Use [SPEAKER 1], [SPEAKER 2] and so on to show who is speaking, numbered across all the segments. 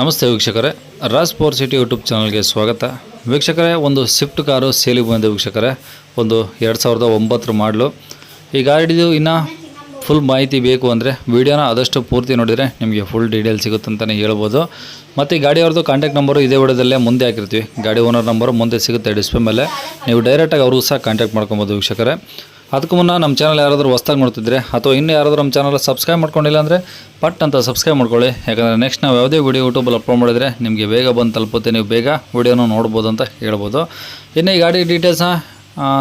[SPEAKER 1] ನಮಸ್ತೆ ವೀಕ್ಷಕರೇ, Raj power city YouTube ಚಾನಲ್ಗೆ ಸ್ವಾಗತ. ವೀಕ್ಷಕರೇ, ಒಂದು ಸ್ವಿಫ್ಟ್ ಕಾರು ಸೇಲಿಗೆ ಬಂದಿದೆ ವೀಕ್ಷಕರೇ, ಒಂದು ಎರಡು ಸಾವಿರದ ಒಂಬತ್ತರ ಮಾಡಲು. ಈ ಗಾಡಿದು ಇನ್ನು ಫುಲ್ ಮಾಹಿತಿ ಬೇಕು ಅಂದರೆ ವೀಡಿಯೋನ ಆದಷ್ಟು ಪೂರ್ತಿ ನೋಡಿದರೆ ನಿಮಗೆ ಫುಲ್ ಡೀಟೇಲ್ ಸಿಗುತ್ತಂತಲೇ ಹೇಳ್ಬೋದು. ಮತ್ತು ಈ ಗಾಡಿಯವ್ರದ್ದು ಕಾಂಟ್ಯಾಕ್ಟ್ ನಂಬರು ಇದೇ ವಿಡಿಯೋದಲ್ಲೇ ಮುಂದೆ ಹಾಕಿರ್ತೀವಿ. ಗಾಡಿ ಓನರ್ ನಂಬರು ಮುಂದೆ ಸಿಗುತ್ತೆ ಡಿಸ್ಪ್ಲೇ ಮೇಲೆ. ನೀವು ಡೈರೆಕ್ಟಾಗಿ ಅವ್ರಿಗೂ ಸಹ ಕಾಂಟ್ಯಾಕ್ಟ್ ಮಾಡ್ಕೊಬೋದು ವೀಕ್ಷಕರೇ. ಅದಕ್ಕೂ ಮುನ್ನ ನಮ್ಮ ಚಾನಲ್ ಯಾರಾದರೂ ಹೊಸ್ದಾಗಿ ನೋಡ್ತಿದ್ರೆ ಅಥವಾ ಇನ್ನೂ ಯಾರಾದರೂ ನಮ್ಮ ಚಾನಲ್ ಸಬ್ಸ್ಕ್ರೈಬ್ ಮಾಡ್ಕೊಂಡಿಲ್ಲ ಅಂದರೆ ಪಟ್ ಅಂತ ಸಬ್ಸ್ಕ್ರೈಬ್ ಮಾಡ್ಕೊಳ್ಳಿ. ಯಾಕಂದರೆ ನೆಕ್ಸ್ಟ್ ನಾವು ಯಾವುದೇ ವೀಡಿಯೋ ಯೂಟ್ಯೂಬಲ್ಲಿ ಅಪ್ಲೋಡ್ ಮಾಡಿದರೆ ನಿಮಗೆ ಬೇಗ ಬಂದು ತಲುಪುತ್ತೆ. ನೀವು ಬೇಗ ವೀಡಿಯೋನ ನೋಡ್ಬೋದು ಅಂತ ಹೇಳ್ಬೋದು. ಇನ್ನು ಈ ಗಾಡಿ ಡೀಟೇಲ್ಸ್ನ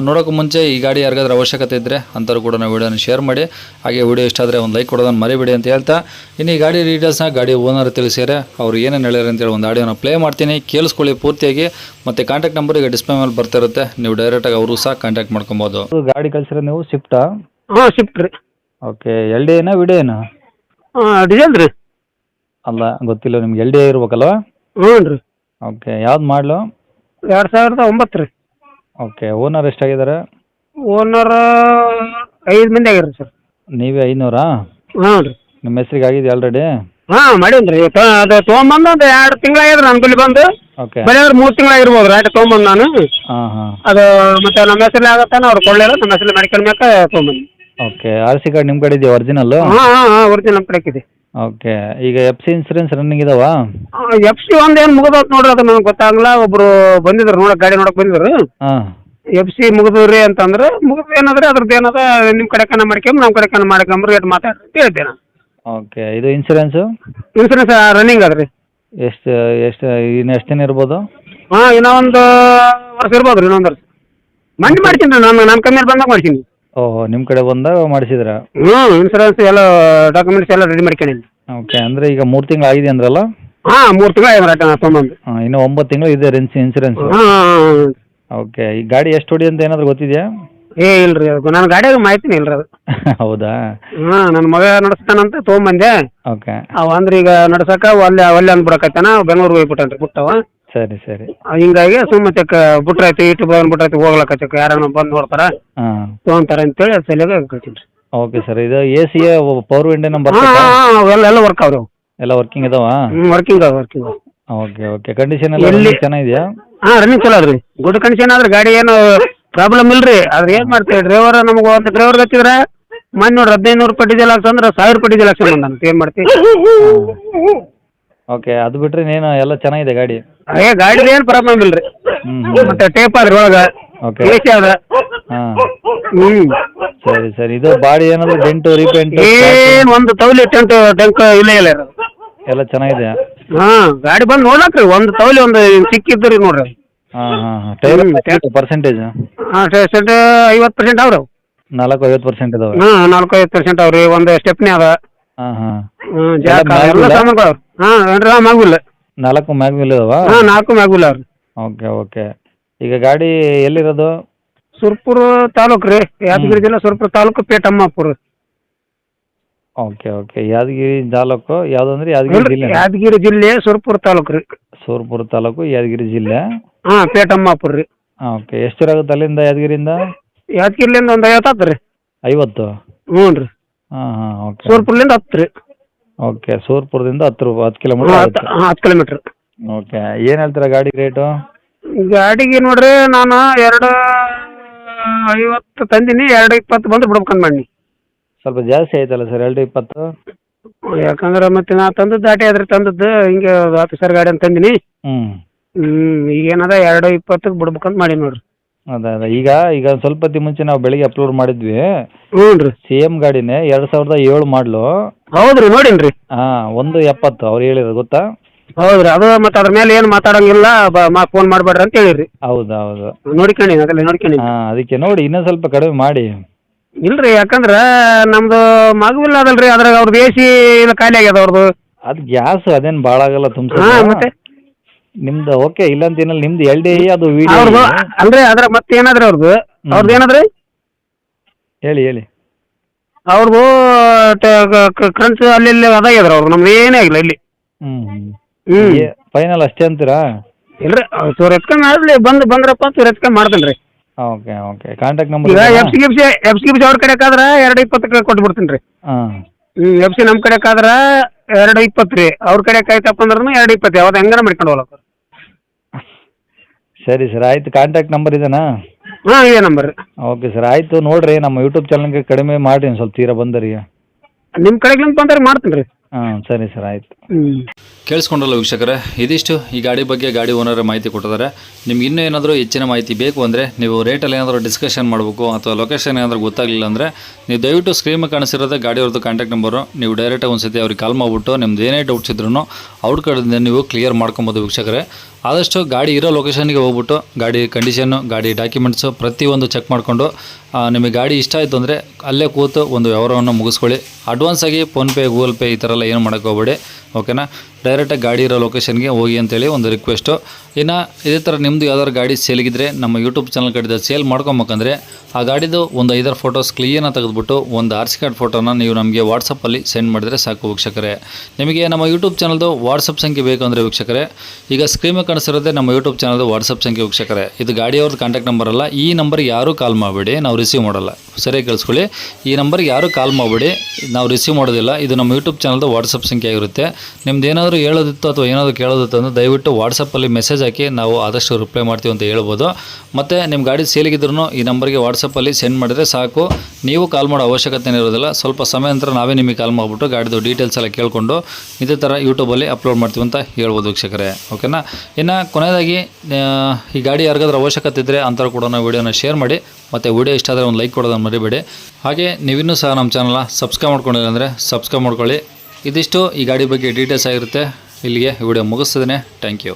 [SPEAKER 1] ನೋಡೋಕ್ಕೂ ಮುಂಚೆ ಈ ಗಾಡಿ ಯಾರಿಗಾದ್ರೂ ಅವಶ್ಯಕತೆ ಇದ್ದರೆ ಅಂಥವ್ರು ಕೂಡ ನಾವು ವೀಡಿಯೋನ ಶೇರ್ ಮಾಡಿ. ಹಾಗೆ ವೀಡಿಯೋ ಇಷ್ಟ ಆದರೆ ಒಂದು ಲೈಕ್ ಕೊಡೋದನ್ನು ಮರಿಬೇಡಿ ಅಂತ ಹೇಳ್ತಾ. ಇನ್ನು ಈ ಗಾಡಿ ಡೀಟೇಲ್ಸ್ನ ಗಾಡಿ ಓನರ್ ತಿಳಿಸಿದರೆ ಅವ್ರು ಏನೇನು ಹೇಳ್ಯಾರ ಅಂತೇಳಿ ಒಂದು ಆಡಿಯೋನ ಪ್ಲೇ ಮಾಡ್ತೀನಿ. ಕೇಳಿಸ್ಕೊಳ್ಳಿ ಪೂರ್ತಿಯಾಗಿ. ಮತ್ತು ಕಾಂಟ್ಯಾಕ್ಟ್ ನಂಬರ್ ಈಗ ಡಿಸ್ಪ್ಲೇ ಮೇಲೆ ಬರ್ತಿರುತ್ತೆ. ನೀವು ಡೈರೆಕ್ಟಾಗಿ ಅವರು ಸಹ ಕಾಂಟ್ಯಾಕ್ಟ್ ಮಾಡ್ಕೊಬೋದು. ಗಾಡಿ ಕಳಿಸಿರೋ ನೀವು ಶಿಫ್ಟಾ
[SPEAKER 2] ಹಾಂ ಶಿಫ್ಟ್ ರೀ.
[SPEAKER 1] ಓಕೆ ಎಲ್ ಡಿ ಏನಾ ವಿಡಿಯೋ ಏನಾ
[SPEAKER 2] ಹಾಂ ಡೀಸೆಲ್ ರೀ.
[SPEAKER 1] ಅಲ್ಲ ಗೊತ್ತಿಲ್ಲ ನಿಮ್ಗೆ ಎಲ್ ಡಿ ಇರ್ಬೇಕಲ್ವ?
[SPEAKER 2] ಹ್ಞೂ ರೀ.
[SPEAKER 1] ಓಕೆ ಯಾವ್ದು ಮಾಡಲು?
[SPEAKER 2] ಎರಡು ಸಾವಿರದ ಒಂಬತ್ತು ರೀ.
[SPEAKER 1] Okay owner ಎಷ್ಟಾಗಿದ್ದಾರೆ?
[SPEAKER 2] ಓನರ್ ಐದು ಮಂದಿ ಆಗ್ಯಾರ ಸರ್.
[SPEAKER 1] ನೀವೇ ಐನೂರಾ?
[SPEAKER 2] ಹ್ಞೂ ರೀ.
[SPEAKER 1] ನಿಮ್ಮ ಹೆಸ್ರಿಗೆ ಆಗಿದೆ ಆಲ್ರೆಡಿ
[SPEAKER 2] ಹಾಂ ಮಾಡೀನಿ ರೀ. ಅದು ತೊಗೊಂಬಂದು ಒಂದು ಎರಡು ತಿಂಗಳಾಗ್ಯದ ನನ್ನ ಬಳಿ ಬಂದು.
[SPEAKER 1] ಓಕೆ.
[SPEAKER 2] ಬರೀ ಅವ್ರು ಮೂರು ತಿಂಗಳಾಗಿರ್ಬೋದು ರೇಟ್ ತೊಗೊಂಬಂದು ನಾನು.
[SPEAKER 1] ಹಾಂ ಹಾಂ.
[SPEAKER 2] ಅದು ಮತ್ತೆ ನಮ್ಮ ಹೆಸರಲ್ಲಿ ಆಗತ್ತಾನ ಅವ್ರು ಕೊಡಲಿಲ್ಲ ನಮ್ಮ ಹೆಸರಲ್ಲಿ ಮೆಡಿಕಲ್ ಮ್ಯಾಕ ತೊಗೊಂಬಂದು
[SPEAKER 1] ಓಕೆ ಆರ್ ಸಿ ಕಾರ್ಡ್ ನಿಮ್ಮ ಕಡೆ ಇದೆಯಾ ಒರಿಜಿನಲ್ಲು
[SPEAKER 2] ಹಾಂ ಹಾಂ ಹಾಂ ಒರಿಜಿನಲ್ ನಮ್ಮ ಕಡೆ ಇದೆ
[SPEAKER 1] ಓಕೆ ಈಗ ಎಫ್ ಸಿ ಇನ್ಸೂರೆನ್ಸ್ ರನ್ನಿಂಗ್ ಇದಾವಾ?
[SPEAKER 2] ಎಫ್ ಸಿ ಒಂದು ಏನು ಮುಗಿದೋತ್ ನೋಡ್ರಿ ಅದು ನನಗೆ ಗೊತ್ತಾಗಲ್ಲ ಒಬ್ರು ಬಂದಿದ್ರು ನೋಡಕ್ ಗಾಡಿ ನೋಡಕ್ ಬಂದಿದ್ರು.
[SPEAKER 1] ಹಾಂ.
[SPEAKER 2] ಎಫ್ ಸಿ ಮುಗಿದ್ರಿ ಅಂತಂದ್ರೆ ಮುಗಿದು ಏನಂದ್ರೆ ಅದ್ರದ್ದು ಏನದ ನಿಮ್ಮ ಕಡೆ ಕನ್ನ ಮಾಡ್ಕೊಂಬ ನಮ್ಮ ಕಡೆ ಕನ್ನ ಮಾಡ್ಕೊಂಬ್ರಿ ರೇಟ್ ಮಾತಾಡ್ರಿ ಅಂತ ನಾನು
[SPEAKER 1] ಓಕೆ ಇದು ಇನ್ಸೂರೆನ್ಸು
[SPEAKER 2] ಇನ್ಸೂರೆನ್ಸ್ ರನ್ನಿಂಗ್ ಅದ ರೀ
[SPEAKER 1] ಎಷ್ಟು ಎಷ್ಟು ಇನ್ನು ಎಷ್ಟು ದಿನ ಇರ್ಬೋದು?
[SPEAKER 2] ಹಾಂ ಇನ್ನೂ ಒಂದು ವರ್ಷ ಇರ್ಬೋದು ರೀ ಇನ್ನೊಂದು ವರ್ಷ. ಮಂಡಿ ಮಾಡ್ತೀನಿ ನಾನು ನಾನು ಕಮ್ಮಿ ಬಂದಾಗ ಮಾಡ್ತೀನಿ.
[SPEAKER 1] ಓಹೋ ನಿಮ್ಮ ಕಡೆ ಬಂದಾಗ ಮಾಡಿಸಿದ್ರಾ?
[SPEAKER 2] ಹ್ಮ್ ಇನ್ಸೂರೆನ್ಸ್ ಎಲ್ಲ ಡಾಕ್ಯುಮೆಂಟ್ಸ್ ಎಲ್ಲ ರೆಡಿ ಮಾಡ್ಕೊಂಡಿನಿ
[SPEAKER 1] ಓಕೆ ಅಂದ್ರೆ ಈಗ ಮೂರು ತಿಂಗಳು ಆಗಿದೆ ಅಂದ್ರಲ್ಲ?
[SPEAKER 2] ಹಾ ಮೂರು ತಿಂಗಳು ತೊಗೊಂಬಂದು
[SPEAKER 1] ಹಾಂ ಇನ್ನು ಒಂಬತ್ತು ತಿಂಗಳು ಇದೆ ರೆನ್ಸ್ ಹಾ
[SPEAKER 2] ಹಾಂ
[SPEAKER 1] ಓಕೆ ಈ ಗಾಡಿ ಎಷ್ಟು ಹೊಡಿ ಅಂತ ಏನಾದರೂ ಗೊತ್ತಿದ್ಯಾ?
[SPEAKER 2] ಏ ಇಲ್ರಿ ಅದು ನನ್ನ ಗಾಡಿಯಾಗ ಮಾಹಿತಿನೇ ಇಲ್ರಿ ಅದು.
[SPEAKER 1] ಹೌದಾ?
[SPEAKER 2] ಹಾಂ ನನ್ನ ಮಗ ನಡೆಸ್ತಾನಂತ ತೊಗೊಂಬಂದೆ.
[SPEAKER 1] ಓಕೆ.
[SPEAKER 2] ಅವ ಅಂದ್ರೆ ಈಗ ನಡ್ಸಕ ಒಲ್ಲೆ ಒಲ್ಲೆ ಅಂದ್ಬಿಡಕತ್ತಾನ ಬೆಂಗಳೂರಿಗೆ ಹೋಗ್ಬಿಟ್ಟನ್ರಿ ಬಿಟ್ಟವ
[SPEAKER 1] ಸರಿ ಸರಿ.
[SPEAKER 2] ಹಿಂಗಾಗಿ ಸುಮ್ಮನೆ ಬಿಟ್ರಾಯ್ತು ಇಟ್ಟು ಬಂದು ಬಿಟ್ರಾಯ್ತು ಹೋಗ್ಲಕತ್ತಕ್ಕ ಯಾರನ್ನ ಬಂದು ನೋಡ್ತಾರ?
[SPEAKER 1] ಹಾಂ.
[SPEAKER 2] ಅಂತ ಹೇಳಿ ಅದು ಸಲಿಯಾಗ ಕಳ್ತೀನಿ ರೀ
[SPEAKER 1] ಓಕೆ ಸರ್ ಇದು A C power window number
[SPEAKER 2] ಹಾಂ ಹಾಂ ಅವೆಲ್ಲ ಎಲ್ಲ ವರ್ಕ್ ಅವ್ರಿ.
[SPEAKER 1] ಎಲ್ಲ ವರ್ಕಿಂಗ್ ಇದಾವ
[SPEAKER 2] ವರ್ಕಿಂಗ್ ಅವ ವರ್ಕಿಂಗ್
[SPEAKER 1] ಓಕೆ ಓಕೆ ಕಂಡೀಷನ್ ಎಲ್ಲ
[SPEAKER 2] ಎಲ್ಲಿ?
[SPEAKER 1] ಚೆನ್ನಾಗಿದೆಯಾ?
[SPEAKER 2] ಹಾಂ ರನ್ನಿಂಗ್ ಚಲೋ ಅದ್ರಿ. ಗುಡ್ ಕಂಡೀಷನ್ ಆದ್ರೆ ಗಾಡಿ ಏನು ಪ್ರಾಬ್ಲಮ್ ಇಲ್ರಿ. ಆದ್ರೆ ಏನ್ ಮಾಡ್ತೀವಿ ಡ್ರೈವರ್ ನಮಗೆ ಒಂದು ಡ್ರೈವರ್ ಹಚ್ಚಿದ್ರೆ ಮನ್ ನೋಡ್ರಿ ಹದಿನೈದು ನೂರು ಪಟ್ಟಿ ಡೀಸೆಲ್ ಹಾಕ್ಸಂದ್ರೆ ಸಾವಿರ ಪಟ್ಟಿ ಡೀಸೆಲ್ ಹಾಕ್ಸಂಡ್ ಏನ್ ಏನು ಮಾಡ್ತೀವಿ
[SPEAKER 1] ಓಕೆ ಅದು ಬಿಟ್ರೆ ನೀನು ಎಲ್ಲ ಚೆನ್ನಾಗಿದೆ ಗಾಡಿ?
[SPEAKER 2] ಏ ಗಾಡಿ ಏನು ಪ್ರಾಬ್ಲಮ್ ಇಲ್ರಿ. ಮತ್ತೆ ಟೇಪ್ ಅದ್ರಿ ಒಳಗೆ
[SPEAKER 1] ಓಕೆ
[SPEAKER 2] ಎ ಸಿ ಅದ
[SPEAKER 1] ಹಾಂ.
[SPEAKER 2] ಹ್ಞೂ
[SPEAKER 1] ಸರಿ ಸರಿ. ಇದು ಬಾಡಿ ಏನಾದ್ರು ಡೆಂಟು ರೀಪೇಂಟ್
[SPEAKER 2] ಏನು ಒಂದು ತೌಲಿ ಟೆಂಟ್ ಟೆಂಕ್ ಇಲ್ಲ ಇಲ್ಲ ಇರೋದು
[SPEAKER 1] ಎಲ್ಲ ಚೆನ್ನಾಗಿದೆ?
[SPEAKER 2] ಹಾಂ ಗಾಡಿ ಬಂದು ನೋಡಕ್ರಿ ಒಂದು ತೌಲಿ ಒಂದು ಸಿಕ್ಕಿದ್ರಿ ನೋಡ್ರಿ.
[SPEAKER 1] ಹಾಂ ಹಾಂ ಹಾಂ. ಟೈರ್
[SPEAKER 2] ಹ್ಮ್.
[SPEAKER 1] ಪರ್ಸೆಂಟೇಜ್
[SPEAKER 2] ಹಾಂ ಪರ್ಸೆಂಟ್ ಐವತ್ತು ಪರ್ಸೆಂಟ್ ಅವ್ರಿ.
[SPEAKER 1] ನಾಲ್ಕು ಐವತ್ತು ಪರ್ಸೆಂಟ್ ಇದಾವೆ.
[SPEAKER 2] ಹಾಂ ನಾಲ್ಕು ಐವತ್ತು ಪರ್ಸೆಂಟ್ ಅವ್ರಿ ಒಂದು ಸ್ಟೆಪ್ನಿ ಅದ.
[SPEAKER 1] ಹಾಂ ಹಾಂ.
[SPEAKER 2] ಜಾಕ
[SPEAKER 1] ಎಲ್ಲ?
[SPEAKER 2] ಸಾಮಾನುಗಳು ಹಾಂ ಏನ್ರಿ ಹಾಂ
[SPEAKER 1] ನಾಲ್ಕು ಇದಾವ?
[SPEAKER 2] ಹಾಂ ನಾಲ್ಕು ಮ್ಯಾಗುಲ್ಲ ಅವ್ರಿ.
[SPEAKER 1] Okay okay. ಈಗ ಗಾಡಿ ಎಲ್ಲಿರೋದು?
[SPEAKER 2] ಸುರ್ಪುರ ತಾಲೂಕು ರೀ. ಯಾದಗಿರಿ ಜಿಲ್ಲಾ ಸುರ್ಪುರ ತಾಲೂಕು ಪೇಟಮ್ಮಾಪುರ.
[SPEAKER 1] Okay okay. ಯಾದಗಿರಿ ತಾಲೂಕು ಯಾವುದು ಅಂದ್ರೆ ಯಾದಗಿರಿ ಜಿಲ್ಲೆ
[SPEAKER 2] ಯಾದಗಿರಿ ಜಿಲ್ಲೆ ಸುರ್ಪುರ ತಾಲೂಕು ರೀ.
[SPEAKER 1] ಸೂರ್ಪುರ ತಾಲೂಕು ಯಾದಗಿರಿ ಜಿಲ್ಲೆ?
[SPEAKER 2] ಹಾ ಪೇಟಮ್ಮಾಪುರ ರೀ.
[SPEAKER 1] ಓಕೆ ಎಷ್ಟು ದೂರ ಆಗುತ್ತೆ ಅಲ್ಲಿಂದ ಯಾದಗಿರಿಯಿಂದ?
[SPEAKER 2] ಯಾದಗಿರಿಲಿಂದ ಒಂದು ಐವತ್ತು ಆತ್ರಿ
[SPEAKER 1] ಐವತ್ತು?
[SPEAKER 2] ಹ್ಞೂ ರೀ
[SPEAKER 1] ಹಾಂ ಹಾಂ ಓಕೆ.
[SPEAKER 2] ಸುರ್ಪುರ್ಲಿಂದ ಹತ್ತು ರೀ.
[SPEAKER 1] ಓಕೆ ಸೂರ್ಪುರದಿಂದ ಹತ್ತು ರೂಪಾಯಿ ಹತ್ತು ಕಿಲೋಮೀಟರ್
[SPEAKER 2] ಹತ್ತು
[SPEAKER 1] ಆಗುತ್ತೆ.
[SPEAKER 2] ಹತ್ತು ಕಿಲೋಮೀಟ್ರ್
[SPEAKER 1] ಓಕೆ ಏನು ಹೇಳ್ತೀರಾ ಗಾಡಿ ರೇಟು
[SPEAKER 2] ಗಾಡಿಗೆ ನೋಡ್ರಿ ನಾನು ಎರಡು ಐವತ್ತು ತಂದಿನಿ ಎರಡು ಇಪ್ಪತ್ತು ಬಂದು ಬಿಡ್ಬೇಕಂತ ಮಾಡಿ
[SPEAKER 1] ಸ್ವಲ್ಪ ಜಾಸ್ತಿ ಆಯ್ತಲ್ಲ ಸರ್ ಎರಡು ಇಪ್ಪತ್ತು?
[SPEAKER 2] ಯಾಕಂದ್ರೆ ಮತ್ತೆ ನಾ ತಂದದ್ದು ದಾಟಿ ಆದ್ರೆ ತಂದದ್ದು ಹಿಂಗೆ ಆಫೀಸರ್ ಗಾಡಿ ಅಂತ ತಂದಿನಿ.
[SPEAKER 1] ಹ್ಞೂ
[SPEAKER 2] ಹ್ಮ್ ಈಗ ಏನದ ಎರಡು ಇಪ್ಪತ್ತಕ್ಕೆ ಬಿಡ್ಬೇಕಂತ ಮಾಡಿ ನೋಡ್ರಿ.
[SPEAKER 1] ಅದೇ ಅದೇ. ಈಗ ಈಗ ಸ್ವಲ್ಪ ಹೊತ್ತಿ ಮುಂಚೆ ನಾವು ಬೆಳಿಗ್ಗೆ ಅಪ್ಲೋಡ್ ಮಾಡಿದ್ವಿ.
[SPEAKER 2] ಹ್ಞೂ ರೀ
[SPEAKER 1] ಸಿ ಎಂ ಗಾಡಿನೇ ಎರಡ್ ಸಾವಿರದ ಏಳು ಮಾಡಲು.
[SPEAKER 2] ಹೌದ್ರಿ ನೋಡೀನಿ ರೀ
[SPEAKER 1] ಹಾಂ ಒಂದು ಎಪ್ಪತ್ತು ಅವ್ರು ಹೇಳಿರೋದು ಗೊತ್ತಾ?
[SPEAKER 2] ಹೌದ್ರಿ ಅದು ಮತ್ತೆ ಅದ್ರ ಮೇಲೆ ಏನು ಮಾತಾಡಂಗಿಲ್ಲ ಮಾ ಫೋನ್ ಮಾಡಬೇಡ್ರಿ ಅಂತ ಹೇಳಿರಿ.
[SPEAKER 1] ಹೌದು ಹೌದು.
[SPEAKER 2] ನೋಡ್ಕೊಂಡೀನಿ ಅದೆಲ್ಲ ನೋಡ್ಕೊಂಡೀನಿ
[SPEAKER 1] ಹಾಂ ಅದಕ್ಕೆ ನೋಡಿ ಇನ್ನೂ ಸ್ವಲ್ಪ ಕಡಿಮೆ ಮಾಡಿ.
[SPEAKER 2] ಇಲ್ರಿ ಯಾಕಂದ್ರ ನಮ್ದು ಮಗುವಿಲ್ಲ ಅದಲ್ರಿ ಅದ್ರಾಗ ಅವ್ರದ್ದು ಎ ಸಿ ಖಾಲಿ ಆಗ್ಯದ ಅವ್ರದ್ದು
[SPEAKER 1] ಅದು ಗ್ಯಾಸ್ ಅದೇನು ಭಾಳ ಆಗಲ್ಲ
[SPEAKER 2] ಹಾ ಮತ್ತೆ?
[SPEAKER 1] ನಿಮ್ದು ಓಕೆ ಇಲ್ಲ ಅಂತ ಏನಿಲ್ಲ ನಿಮ್ದು ಎಲ್ ಡಿ ಅದು
[SPEAKER 2] ಅವ್ರದ್ದು
[SPEAKER 1] ವಿಡಿಯೋ
[SPEAKER 2] ಅಲ್ರಿ ಅದ್ರ ಮತ್ತೆ ಏನಾದ್ರಿ ಅವ್ರದ್ದು ಅವ್ರದ್ದು ಏನಾದ್ರಿ?
[SPEAKER 1] ಹೇಳಿ ಹೇಳಿ.
[SPEAKER 2] ಅವ್ರದ್ದು ಕ್ರಂಚ್ ಅಲ್ಲಿ ಇಲ್ಲಿ ಅದಾಗ್ಯದ್ರ ಅವ್ರು ನಮ್ದು ಏನೇ ಆಗಿಲ್ಲ ಇಲ್ಲಿ.
[SPEAKER 1] ಹ್ಞೂ
[SPEAKER 2] ಹ್ಮ್.
[SPEAKER 1] ಫೈನಲ್ ಅಷ್ಟೇ ಅಂತೀರಾ?
[SPEAKER 2] ಇಲ್ರಿ ಚೂರು ಎತ್ಕೊಂಡ್ ಮಾಡ್ಲಿ ಬಂದು ಬಂದ್ರಪ್ಪ ಚೂರು ಎತ್ಕೊಂಡ್ ಮಾಡ್ತೇನೆ ರೀ.
[SPEAKER 1] ಓಕೆ ಓಕೆ ಕಾಂಟ್ಯಾಕ್ಟ್ ನಂಬರ್
[SPEAKER 2] ಈಗ ಎಫ್ ಸಿ ಗಿಫ್ಸಿ ಎಫ್ ಸಿ ಗಿಫ್ಸಿ ಅವ್ರ ಕಡೆಕಾದ್ರ ಎರಡು ಇಪ್ಪತ್ತಕ್ಕೆ ಕೊಟ್ಟು ಬಿಡ್ತೀನಿ ರೀ.
[SPEAKER 1] ಹಾಂ.
[SPEAKER 2] ಎಫ್ ಸಿ ನಮ್ಮ ಕಡೆಕಾದ್ರ ಎರಡು ಇಪ್ಪತ್ತು ರೀ. ಅವ್ರ ಕಡೆ ಕಾಯ್ತಪ್ಪ ಅಂದ್ರೂ ಎರಡು ಇಪ್ಪತ್ತು ಯಾವ್ದು ಹೆಂಗಾರ ಮಾಡ್ಕೊಂಡು ಹೋಗ್ಲಕ್ಕ
[SPEAKER 1] ಸರಿ ಸರ್ ಆಯ್ತು. ಕಾಂಟ್ಯಾಕ್ಟ್ ನಂಬರ್ ಇದೇನಾ?
[SPEAKER 2] ಹಾಂ ಇದೇ ನಂಬರ್
[SPEAKER 1] ಓಕೆ ಸರ್ ಆಯಿತು. ನೋಡಿರಿ ನಮ್ಮ ಯೂಟ್ಯೂಬ್ ಚಾನಲ್ಗೆ ಕಡಿಮೆ ಮಾಡ್ರಿ ಸ್ವಲ್ಪ ತೀರಾ ಬಂದರಿ.
[SPEAKER 2] ನಿಮ್ಮ ಕಡೆಗೆ ಬಂದರೆ ಮಾಡ್ತೀನಿ ರೀ.
[SPEAKER 1] ಹಾಂ, ಸರಿ ಸರ್, ಆಯಿತು. ಕೇಳಿಸ್ಕೊಂಡಲ್ಲ ವೀಕ್ಷಕರೇ, ಇದಿಷ್ಟು ಈ ಗಾಡಿ ಬಗ್ಗೆ ಗಾಡಿ ಓನರ್ ಮಾಹಿತಿ ಕೊಟ್ಟಿದ್ದಾರೆ. ನಿಮ್ಗೆ ಇನ್ನೂ ಏನಾದರೂ ಹೆಚ್ಚಿನ ಮಾಹಿತಿ ಬೇಕು ಅಂದರೆ ನೀವು ರೇಟಲ್ಲಿ ಏನಾದರೂ ಡಿಸ್ಕಷನ್ ಮಾಡಬೇಕು ಅಥವಾ ಲೊಕೇಶನ್ ಏನಾದರೂ ಗೊತ್ತಾಗಲಿಲ್ಲ ಅಂದರೆ ನೀವು ದಯವಿಟ್ಟು ಸ್ಕ್ರೀನ್ ಕಾಣಿಸಿರೋದೇ ಗಾಡಿ ಅವ್ರದ್ದು ಕಾಂಟ್ಯಾಕ್ಟ್ ನಂಬರು ನೀವು ಡೈರೆಕ್ಟಾಗಿ ಒಂದು ಸತಿ ಅವ್ರಿಗೆ ಕಾಲ್ ಮಾಡಿಬಿಟ್ಟು ನಿಮ್ದು ಏನೇ ಡೌಟ್ಸ್ ಇದ್ರೂ ಅವ್ರ ಕಡೆಯಿಂದ ನೀವು ಕ್ಲಿಯರ್ ಮಾಡ್ಕೊಬೋದು ವೀಕ್ಷಕರೇ. ಆದಷ್ಟು ಗಾಡಿ ಇರೋ ಲೊಕೇಶನ್ಗೆ ಹೋಗ್ಬಿಟ್ಟು ಗಾಡಿ ಕಂಡೀಷನ್ನು ಗಾಡಿ ಡಾಕ್ಯುಮೆಂಟ್ಸು ಪ್ರತಿಯೊಂದು ಚೆಕ್ ಮಾಡಿಕೊಂಡು ನಿಮಗೆ ಗಾಡಿ ಇಷ್ಟ ಆಯಿತು ಅಂದರೆ ಅಲ್ಲೇ ಕೂತು ಒಂದು ವ್ಯವಹಾರವನ್ನು ಮುಗಿಸ್ಕೊಳ್ಳಿ. ಅಡ್ವಾನ್ಸಾಗಿ ಫೋನ್ಪೇ ಗೂಗಲ್ ಪೇ ಈ ಥರ ಎಲ್ಲ ಏನು ಮಾಡೋಕ್ಕೆ ಹೋಗ್ಬೇಡಿ. ಓಕೆನಾ ಡೈರೆಕ್ಟಾಗಿ ಗಾಡಿ ಇರೋ ಲೊಕೇಶನ್ಗೆ ಹೋಗಿ ಅಂತೇಳಿ ಒಂದು ರಿಕ್ವೆಸ್ಟು ಇನ್ನು ಇದೇ ಥರ ನಿಮ್ಮದು ಯಾವ್ದಾದ್ರು ಗಾಡಿ ಸೇಲಿಗಿದ್ರೆ ನಮ್ಮ ಯೂಟ್ಯೂಬ್ ಚಾನಲ್ ಕಡೆದ ಸೇಲ್ ಮಾಡ್ಕೊಬೇಕಂದ್ರೆ ಆ ಗಾಡಿದು ಒಂದು ಐದಾರು ಫೋಟೋಸ್ ಕ್ಲೀನಾಗಿ ತೆಗೆದುಬಿಟ್ಟು ಒಂದು ಆರ್ ಸಿ ಕಾರ್ಡ್ ಫೋಟೋನ ನೀವು ನಮಗೆ ವಾಟ್ಸಪ್ಪಲ್ಲಿ ಸೆಂಡ್ ಮಾಡಿದರೆ ಸಾಕು ವೀಕ್ಷಕರೇ. ನಿಮಗೆ ನಮ್ಮ ಯೂಟ್ಯೂಬ್ ಚಾನಲ್ದು ವಾಟ್ಸಪ್ ಸಂಖ್ಯೆ ಬೇಕು ಅಂದರೆ ವೀಕ್ಷಕರೇ, ಈಗ ಸ್ಕ್ರೀನ್ ಕಾಣಿಸಿರೋದೇ ನಮ್ಮ ಯೂಟ್ಯೂಬ್ ಚಾನಲ್ ವಾಟ್ಸಪ್ ಸಂಖ್ಯೆ ವೀಕ್ಷಕರೇ. ಇದು ಗಾಡಿಯವ್ರದ್ದು ಕಾಂಟ್ಯಾಕ್ಟ್ ನಂಬರ್ ಅಲ್ಲ. ಈ ನಂಬರ್ ಯಾರೂ ಕಾಲ್ ಮಾಡಬೇಡಿ. ನಾವು ರಿಸೀವ್ ಮಾಡಲ್ಲ. ಸರಿಯಾಗಿ ಕೇಳಿಸ್ಕೊಳ್ಳಿ. ಈ ನಂಬರ್ಗೆ ಯಾರೂ ಕಾಲ್ ಮಾಡಬೇಡಿ. ನಾವು ರಿಸೀವ್ ಮಾಡೋದಿಲ್ಲ. ಇದು ನಮ್ಮ ಯೂಟ್ಯೂಬ್ ಚಾನಲ್ದು ವಾಟ್ಸಪ್ ಸಂಖ್ಯೆ ಆಗಿರುತ್ತೆ. ನಿಮ್ದು ಏನಾದರೂ ಹೇಳೋದಿತ್ತು ಅಥವಾ ಏನಾದರೂ ಕೇಳೋದಿತ್ತು ಅಂದರೆ ದಯವಿಟ್ಟು ವಾಟ್ಸಪ್ಪಲ್ಲಿ ಮೆಸೇಜ್ ಹಾಕಿ ನಾವು ಆದಷ್ಟು ರಿಪ್ಲೈ ಮಾಡ್ತೀವಿ ಅಂತ ಹೇಳ್ಬೋದು. ಮತ್ತು ನಿಮ್ಮ ಗಾಡಿ ಸೇಲಿಗಿದ್ರೂ ಈ ನಂಬರ್ಗೆ ವಾಟ್ಸಪ್ಪಲ್ಲಿ ಸೆಂಡ್ ಮಾಡಿದರೆ ಸಾಕು. ನೀವು ಕಾಲ್ ಮಾಡೋ ಅವಶ್ಯಕತೆ ಇರೋದಿಲ್ಲ. ಸ್ವಲ್ಪ ಸಮಯ ನಂತರ ನಾವೇ ನಿಮಗೆ ಕಾಲ್ ಮಾಡಿಬಿಟ್ಟು ಗಾಡಿದು ಡೀಟೇಲ್ಸ್ ಎಲ್ಲ ಕೇಳಿಕೊಂಡು ಇದೇ ಥರ ಯೂಟ್ಯೂಬಲ್ಲಿ ಅಪ್ಲೋಡ್ ಮಾಡ್ತೀವಿ ಅಂತ ಹೇಳ್ಬೋದು ವೀಕ್ಷಕರೇ. ಓಕೆನಾ ಇನ್ನು ಕೊನೆಯದಾಗಿ ಈ ಗಾಡಿ ಯಾರಿಗಾದ್ರೂ ಅವಶ್ಯಕತೆ ಇದ್ದರೆ ಅಂತರ ಕೂಡ ನಾವು ವೀಡಿಯೋನ ಶೇರ್ ಮಾಡಿ. ಮತ್ತು ವೀಡಿಯೋ ಇಷ್ಟ ಆದರೆ ಒಂದು ಲೈಕ್ ಕೊಡೋದನ್ನು ಮರಿಬೇಡಿ. ಹಾಗೆ ನೀವಿನ್ನೂ ಸಹ ನಮ್ಮ ಚಾನಲ್ನ ಸಬ್ಸ್ಕ್ರೈಬ್ ಮಾಡ್ಕೊಂಡಿಲ್ಲ ಅಂದರೆ ಸಬ್ಸ್ಕ್ರೈಬ್ ಮಾಡ್ಕೊಳ್ಳಿ. ಇದಿಷ್ಟು ಈ ಗಾಡಿ ಬಗ್ಗೆ ಡೀಟೇಲ್ಸ್ ಆಗಿರುತ್ತೆ. ಇಲ್ಲಿಗೆ ವಿಡಿಯೋ ಮುಗಿಸ್ತಿದ್ದೇನೆ ಥ್ಯಾಂಕ್ ಯು